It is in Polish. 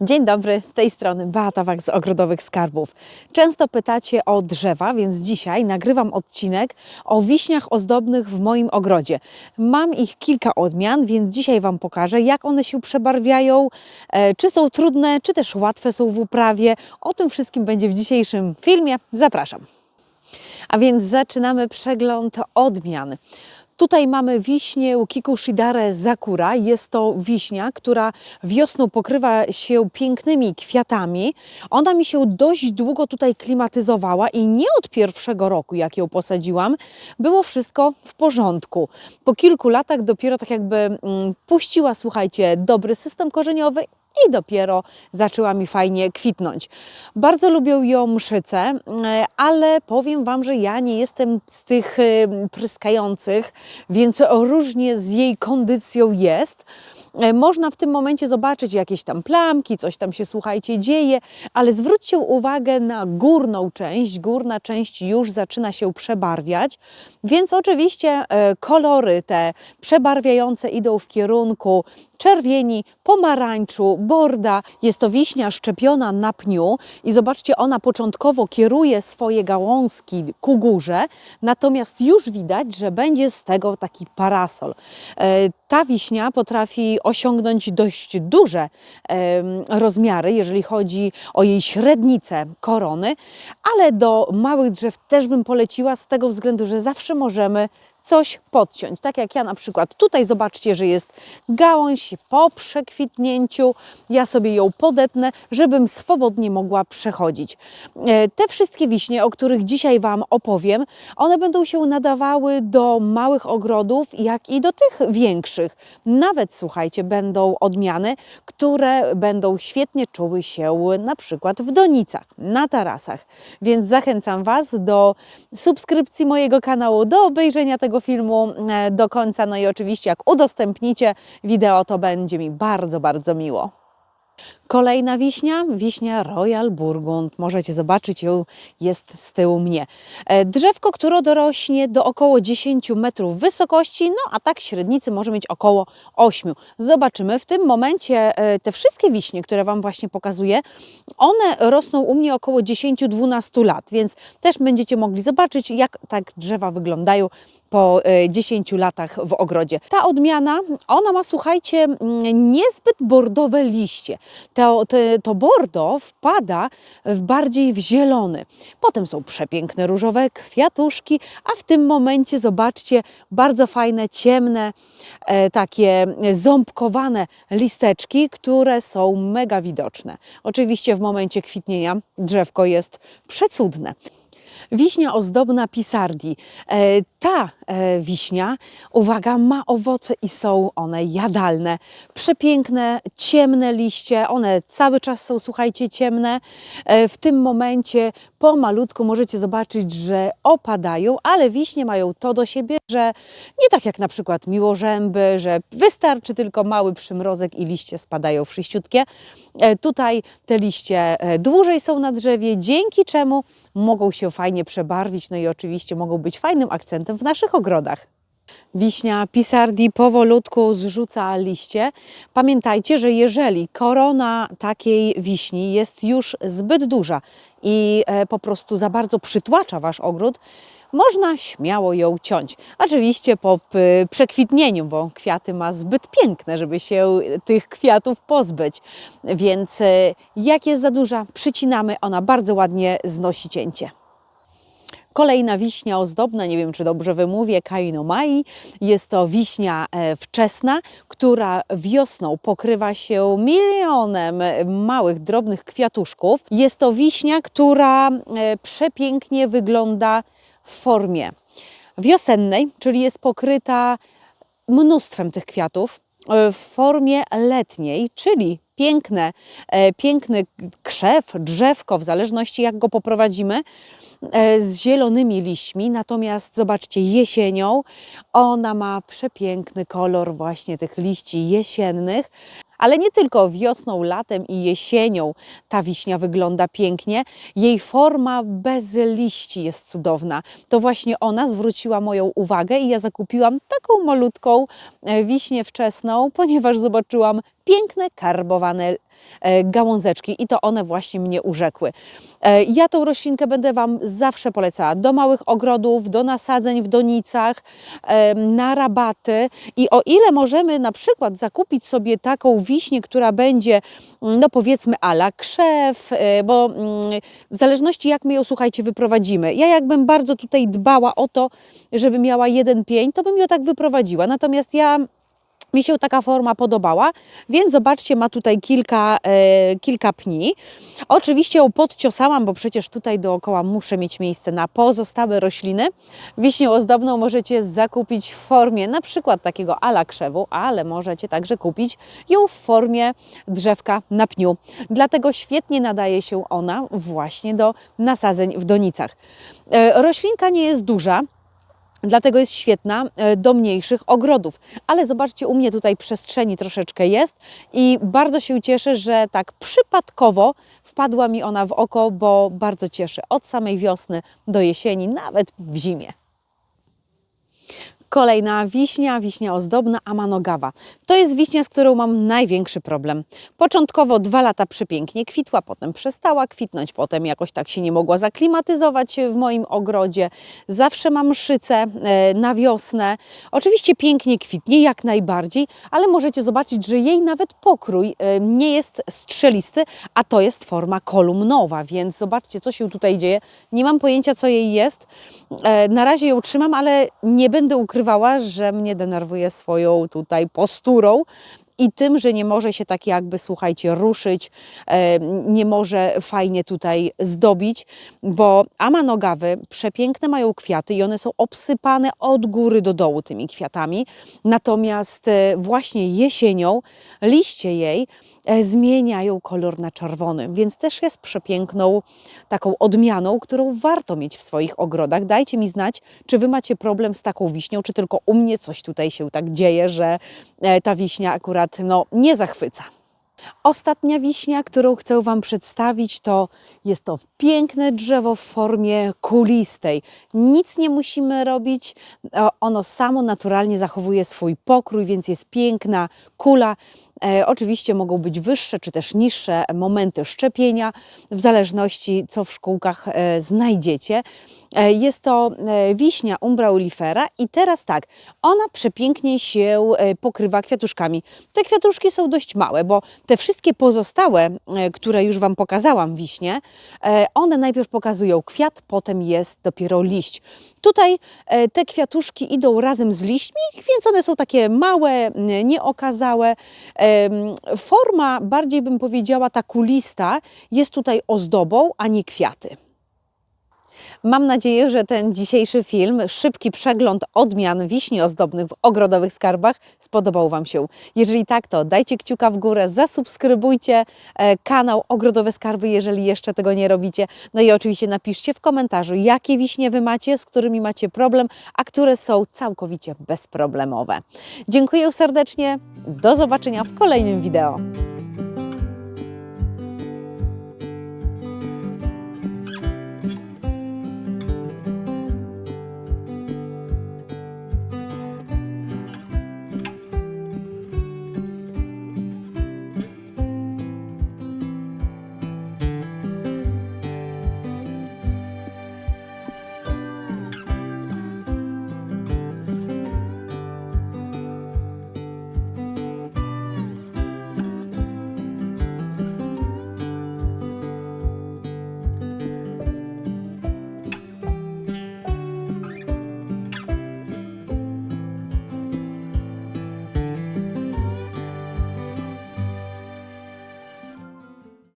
Dzień dobry, z tej strony Beata Wak z Ogrodowych Skarbów. Często pytacie o drzewa, więc dzisiaj nagrywam odcinek o wiśniach ozdobnych w moim ogrodzie. Mam ich kilka odmian, więc dzisiaj Wam pokażę, jak one się przebarwiają, e, czy są trudne, czy też łatwe są w uprawie. O tym wszystkim będzie w dzisiejszym filmie. Zapraszam. A więc zaczynamy przegląd odmian. Tutaj mamy wiśnię Kikushidare Zakura. Jest to wiśnia, która wiosną pokrywa się pięknymi kwiatami. Ona mi się dość długo tutaj klimatyzowała i nie od pierwszego roku, jak ją posadziłam, było wszystko w porządku. Po kilku latach dopiero tak jakby mm, puściła, słuchajcie, dobry system korzeniowy i dopiero zaczęła mi fajnie kwitnąć. Bardzo lubią ją mszyce, e, ale powiem Wam, że ja nie jestem z tych e, pryskających, więc różnie z jej kondycją jest. E, Można w tym momencie zobaczyć jakieś tam plamki, coś tam się, słuchajcie, dzieje, ale zwróćcie uwagę na górną część. Górna część już zaczyna się przebarwiać, więc oczywiście kolory te przebarwiające idą w kierunku czerwieni, pomarańczu, borda. Jest to wiśnia szczepiona na pniu i zobaczcie, ona początkowo kieruje swoje gałązki ku górze, natomiast już widać, że będzie z tego taki parasol. E, Ta wiśnia potrafi osiągnąć dość duże rozmiary, jeżeli chodzi o jej średnicę korony, ale do małych drzew też bym poleciła z tego względu, że zawsze możemy coś podciąć. Tak jak ja na przykład tutaj zobaczcie, że jest gałąź po przekwitnięciu. Ja sobie ją podetnę, żebym swobodnie mogła przechodzić. E, Te wszystkie wiśnie, o których dzisiaj Wam opowiem, one będą się nadawały do małych ogrodów, jak i do tych większych. Nawet słuchajcie, będą odmiany, które będą świetnie czuły się na przykład w donicach, na tarasach. Więc zachęcam Was do subskrypcji mojego kanału, do obejrzenia tego filmu e, do końca. No i oczywiście, jak udostępnicie wideo, to będzie mi bardzo, bardzo miło. Kolejna wiśnia, wiśnia Royal Burgund. Możecie zobaczyć ją, jest z tyłu mnie. E, Drzewko, które dorośnie do około 10 metrów wysokości, no a tak średnicy może mieć około 8. Zobaczymy. W tym momencie e, te wszystkie wiśnie, które Wam właśnie pokazuję, one rosną u mnie około 10-12 lat, więc też będziecie mogli zobaczyć, jak tak drzewa wyglądają po e, 10 latach w ogrodzie. Ta odmiana, ona ma, słuchajcie, mm, niezbyt bordowe liście. To, to, to bordo wpada w bardziej w zielony. Potem są przepiękne różowe kwiatuszki, a w tym momencie zobaczcie bardzo fajne, ciemne, e, takie ząbkowane listeczki, które są mega widoczne. Oczywiście w momencie kwitnienia drzewko jest przecudne. Wiśnia ozdobna Pisardi. E, ta e, wiśnia, uwaga, ma owoce i są one jadalne. Przepiękne, ciemne liście, one cały czas są, słuchajcie, ciemne. E, w tym momencie pomalutku możecie zobaczyć, że opadają, ale wiśnie mają to do siebie, że nie tak jak na przykład miłożęby, że wystarczy tylko mały przymrozek i liście spadają wszyściutkie. E, Tutaj te liście e, dłużej są na drzewie, dzięki czemu mogą się fajnie przebarwić, no i oczywiście mogą być fajnym akcentem w naszych ogrodach. Wiśnia Pisardi powolutku zrzuca liście. Pamiętajcie, że jeżeli korona takiej wiśni jest już zbyt duża i e, po prostu za bardzo przytłacza Wasz ogród, można śmiało ją ciąć. Oczywiście po przekwitnieniu, bo kwiaty ma zbyt piękne, żeby się tych kwiatów pozbyć. Więc e, jak jest za duża, przycinamy, ona bardzo ładnie znosi cięcie. Kolejna wiśnia ozdobna, nie wiem czy dobrze wymówię, Kainomai. Jest to wiśnia e, wczesna, która wiosną pokrywa się milionem e, małych, drobnych kwiatuszków. Jest to wiśnia, która e, przepięknie wygląda w formie wiosennej, czyli jest pokryta mnóstwem tych kwiatów w formie letniej, czyli piękne, e, piękny krzew, drzewko, w zależności jak go poprowadzimy, e, z zielonymi liśćmi. Natomiast zobaczcie, jesienią ona ma przepiękny kolor właśnie tych liści jesiennych, Ale nie tylko wiosną, latem i jesienią ta wiśnia wygląda pięknie. Jej forma bez liści jest cudowna. To właśnie ona zwróciła moją uwagę i ja zakupiłam taką malutką e, wiśnię wczesną, ponieważ zobaczyłam piękne karbowane e, gałązeczki i to one właśnie mnie urzekły. E, Ja tą roślinkę będę Wam zawsze polecała do małych ogrodów, do nasadzeń w donicach, na rabaty i o ile możemy na przykład zakupić sobie taką wiśnię, która będzie mm, no powiedzmy ala krzew, e, bo mm, w zależności jak my ją słuchajcie wyprowadzimy. Ja jakbym bardzo tutaj dbała o to, żeby miała jeden pień, to bym ją tak wyprowadziła. Natomiast ja mi się taka forma podobała, więc zobaczcie, ma tutaj kilka, e, kilka pni. Oczywiście ją podciosałam, bo przecież tutaj dookoła muszę mieć miejsce na pozostałe rośliny. Wiśnię ozdobną możecie zakupić w formie na przykład takiego ala krzewu, ale możecie także kupić ją w formie drzewka na pniu. Dlatego świetnie nadaje się ona właśnie do nasadzeń w donicach. E, roślinka nie jest duża, Dlatego jest świetna e, do mniejszych ogrodów. Ale zobaczcie, u mnie tutaj przestrzeni troszeczkę jest i bardzo się cieszę, że tak przypadkowo wpadła mi ona w oko, bo bardzo cieszy od samej wiosny do jesieni, nawet w zimie. Kolejna wiśnia, wiśnia ozdobna Amanogawa. To jest wiśnia, z którą mam największy problem. Początkowo dwa lata przepięknie kwitła, potem przestała kwitnąć, potem jakoś tak się nie mogła zaklimatyzować w moim ogrodzie. Zawsze mam szyce e, na wiosnę. Oczywiście pięknie kwitnie, jak najbardziej, ale możecie zobaczyć, że jej nawet pokrój e, nie jest strzelisty, a to jest forma kolumnowa, więc zobaczcie, co się tutaj dzieje. Nie mam pojęcia, co jej jest. E, Na razie ją trzymam, ale nie będę ukrywała, że mnie denerwuje swoją tutaj posturą i tym, że nie może się tak jakby, słuchajcie, ruszyć, e, nie może fajnie tutaj zdobić, bo amanogawy przepiękne mają kwiaty i one są obsypane od góry do dołu tymi kwiatami, natomiast e, właśnie jesienią liście jej e, zmieniają kolor na czerwony, więc też jest przepiękną taką odmianą, którą warto mieć w swoich ogrodach. Dajcie mi znać, czy Wy macie problem z taką wiśnią, czy tylko u mnie coś tutaj się tak dzieje, że ta wiśnia akurat no, nie zachwyca. Ostatnia wiśnia, którą chcę Wam przedstawić, to jest to piękne drzewo w formie kulistej. Nic nie musimy robić, o- ono samo naturalnie zachowuje swój pokrój, więc jest piękna kula. E, oczywiście mogą być wyższe czy też niższe momenty szczepienia, w zależności co w szkółkach e, znajdziecie. E, jest to wiśnia Umbra olifera i teraz tak, ona przepięknie się pokrywa kwiatuszkami. Te kwiatuszki są dość małe, bo te wszystkie pozostałe, które już Wam pokazałam, wiśnie, one najpierw pokazują kwiat, potem jest dopiero liść. Tutaj te kwiatuszki idą razem z liśćmi, więc one są takie małe, nieokazałe. Forma, bardziej bym powiedziała, ta kulista, jest tutaj ozdobą, a nie kwiaty. Mam nadzieję, że ten dzisiejszy film, szybki przegląd odmian wiśni ozdobnych w ogrodowych skarbach spodobał Wam się. Jeżeli tak, to dajcie kciuka w górę, zasubskrybujcie e, kanał Ogrodowe Skarby, jeżeli jeszcze tego nie robicie. No i oczywiście napiszcie w komentarzu, jakie wiśnie Wy macie, z którymi macie problem, a które są całkowicie bezproblemowe. Dziękuję serdecznie, do zobaczenia w kolejnym wideo.